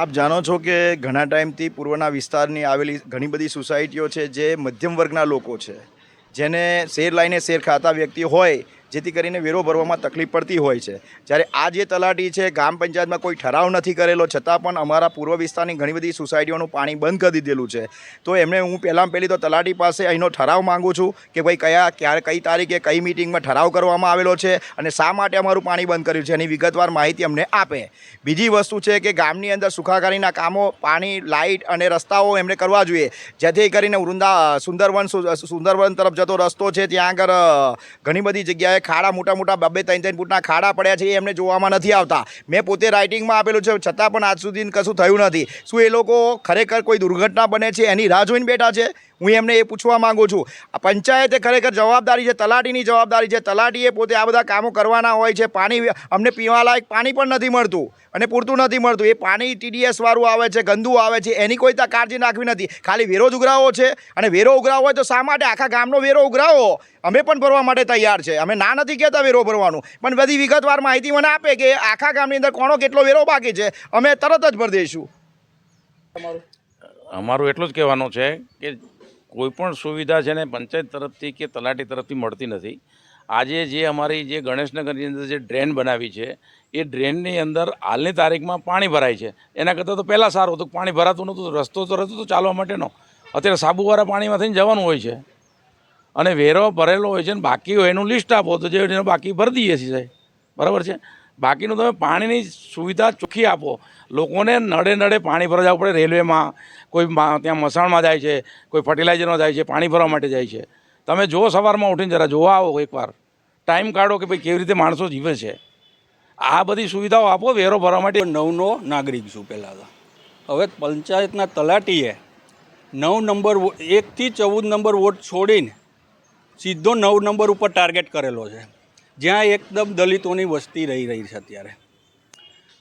આપ જાણો છો કે ઘણા ટાઈમથી પૂર્વના વિસ્તારની આવેલી ઘણી બધી સોસાયટીઓ છે જે મધ્યમ વર્ગના લોકો છે. જેને શેર લાઈને શેર ખાતા વ્યક્તિ હોય જેથી કરીને વેરો ભરવામાં તકલીફ પડતી હોય છે. જ્યારે આ જે તલાટી છે, ગામ પંચાયતમાં કોઈ ઠરાવ નથી કરેલો, છતાં પણ અમારા પૂર્વ વિસ્તારની ઘણી બધી સોસાયટીઓનું પાણી બંધ કરી દીધેલું છે. તો એમને હું પહેલાં પહેલી તો તલાટી પાસે અહીંનો ઠરાવ માંગુ છું કે ભાઈ કયા, ક્યારે, કઈ તારીખે, કઈ મિટિંગમાં ઠરાવ કરવામાં આવેલો છે અને શા માટે અમારું પાણી બંધ કર્યું છે, એની વિગતવાર માહિતી અમને આપે. બીજી વસ્તુ છે કે ગામની અંદર સુખાકારીના કામો, પાણી, લાઇટ અને રસ્તાઓ એમણે કરવા જોઈએ. જેથી કરીને વૃંદા, સુંદરવન સુંદરવન તરફ જતો રસ્તો છે, ત્યાં આગળ ઘણી બધી જગ્યાએ ખાડા મોટા મોટા બબે ત્રણ ત્રણ ફૂટના ખાડા પડ્યા છે, એ એમને જોવામાં નથી આવતા. મેં પોતે રાઇટિંગમાં આપેલું છે, છતાં પણ આજ સુધી કશું થયું નથી. શું એ લોકો ખરેખર કોઈ દુર્ઘટના બને છે, એની રાહ જોઈને બેઠા છે? હું એમને એ પૂછવા માંગુ છું. પંચાયતે ખરેખર જવાબદારી છે તલાટીની જવાબદારી છે, તલાટીએ પોતે આ બધા કામો કરવાના હોય છે, પાણી અમને પીવાલાયક પાણી પણ નથી મળતું અને પૂરતું નથી મળતું. એ પાણી ટીડીએસ વાળું આવે છે, ગંદુ આવે છે, એની કોઈ કાળજી નાખવી નથી. ખાલી વેરો જ ઉઘરાવો છે અને વેરો ઉઘરાવો હોય તો શા માટે આખા ગામનો વેરો ઉઘરાવો? અમે પણ ભરવા માટે તૈયાર છે. અમે ના નથી કહેતા વેરો ભરવાનું. પણ બધી વિગતવાર માહિતી મને આપે કે આખા ગામની અંદર કોણો કેટલો વેરો બાકી છે, અમે તરત જ ભરી દઈશું. અમારું એટલું જ કહેવાનું છે કે કોઈ પણ સુવિધા છે ને પંચાયત તરફથી કે તલાટી તરફથી મળતી નથી. આજે જે અમારી જે ગણેશનગરની અંદર જે ડ્રેન બનાવી છે, એ ડ્રેનની અંદર હાલની તારીખમાં પાણી ભરાય છે. એના કરતાં તો પહેલાં સારું હતું, પાણી ભરાતું નહોતું રસ્તો તો રહેતો હતો ચાલવા માટેનો. અત્યારે સાબુવાળા પાણીમાં થઈને જવાનું હોય છે. અને વેરો ભરેલો હોય છે ને, બાકી હોય એનું લિસ્ટ આપો તો જે બાકી ભરી દઈએ છીએ સાહેબ. બરાબર છે? બાકીનું તમે પાણીની સુવિધા ચોખ્ખી આપો. લોકોને નડે નડે પાણી ભરવા જવું પડે રેલવેમાં, કોઈ ત્યાં મસાણમાં જાય છે, કોઈ ફર્ટિલાઇઝરમાં જાય છે, પાણી ભરવા માટે જાય છે. તમે જો સવારમાં ઉઠીને જરા જોવા આવો એકવાર. ટાઈમ કાઢો કે ભાઈ કેવી રીતે માણસો જીવે છે. આ બધી સુવિધાઓ આપો, વેરો ભરવા માટે. નવનો નાગરિક છું પહેલાં તો. હવે પંચાયતના તલાટીએ નવ નંબર એકથી ચૌદ નંબર વોટ છોડીને સીધો નવ નંબર ઉપર ટાર્ગેટ કરેલો છે. જ્યાં એકદમ દલિતોની વસ્તી રહી રહી છે અત્યારે.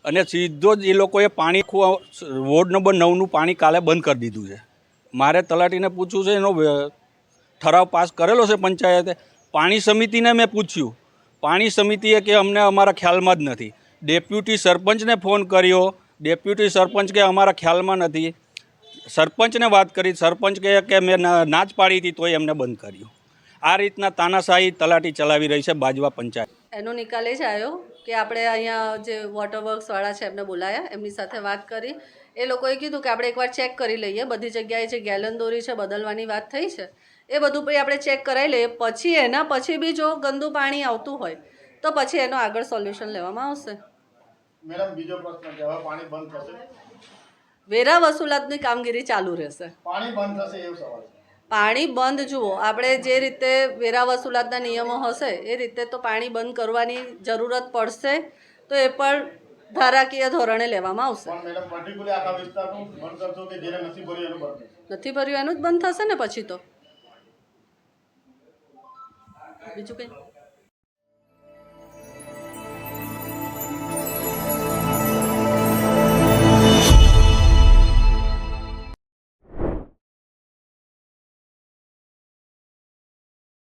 અને સીધો જ એ લોકોએ પાણી વોર્ડ નંબર નવનું પાણી કાલે બંધ કરી દીધું છે. મારે તલાટીને પૂછવું છે, એનો ઠરાવ પાસ કરેલો છે પંચાયતે? પાણી સમિતિને મેં પૂછ્યું. પાણી સમિતિએ કે અમને અમારા ખ્યાલમાં જ નથી. ડેપ્યુટી સરપંચને ફોન કર્યો. ડેપ્યુટી સરપંચ કે અમારા ખ્યાલમાં નથી. સરપંચને વાત કરી. સરપંચ કે મેં ના જ પાડી હતી તોય એમને બંધ કર્યું. આ રીતના તાનાશાહી તલાટી ચલાવી રહી છે બાજવા પંચાયત. એનો નિકાલ એ જ આવ્યો કે આપણે અહીંયા જે વોટર વર્ક્સવાળા છે એમને બોલાયા એમની સાથે વાત કરી. એ લોકોએ કીધું કે આપણે એકવાર ચેક કરી લઈએ બધી જગ્યાએ જે ગેલન દોરી છે બદલવાની વાત થઈ છે એ બધું પછી આપણે ચેક કરાવી લઈએ. પછી એના પછી બી જો ગંદુ પાણી આવતું હોય તો પછી એનો આગળ સોલ્યુશન લેવામાં આવશે. મેડમ બીજો પ્રશ્ન કે હવે પાણી બંધ થશે? વેરા વસૂલાતની કામગીરી ચાલુ રહેશે. પાણી બંધ થશે એવું સવાલ પાણી બંધ જુઓ. આપણે જે રીતે વેરા વસૂલાતના નિયમો હશે એ રીતે તો પાણી બંધ કરવાની જરૂરત પડશે તો એ પણ ધારાકીય ધોરણે લેવામાં આવશે. નથી ભર્યું એનું જ બંધ થશે ને પછી તો? બીજું કંઈ?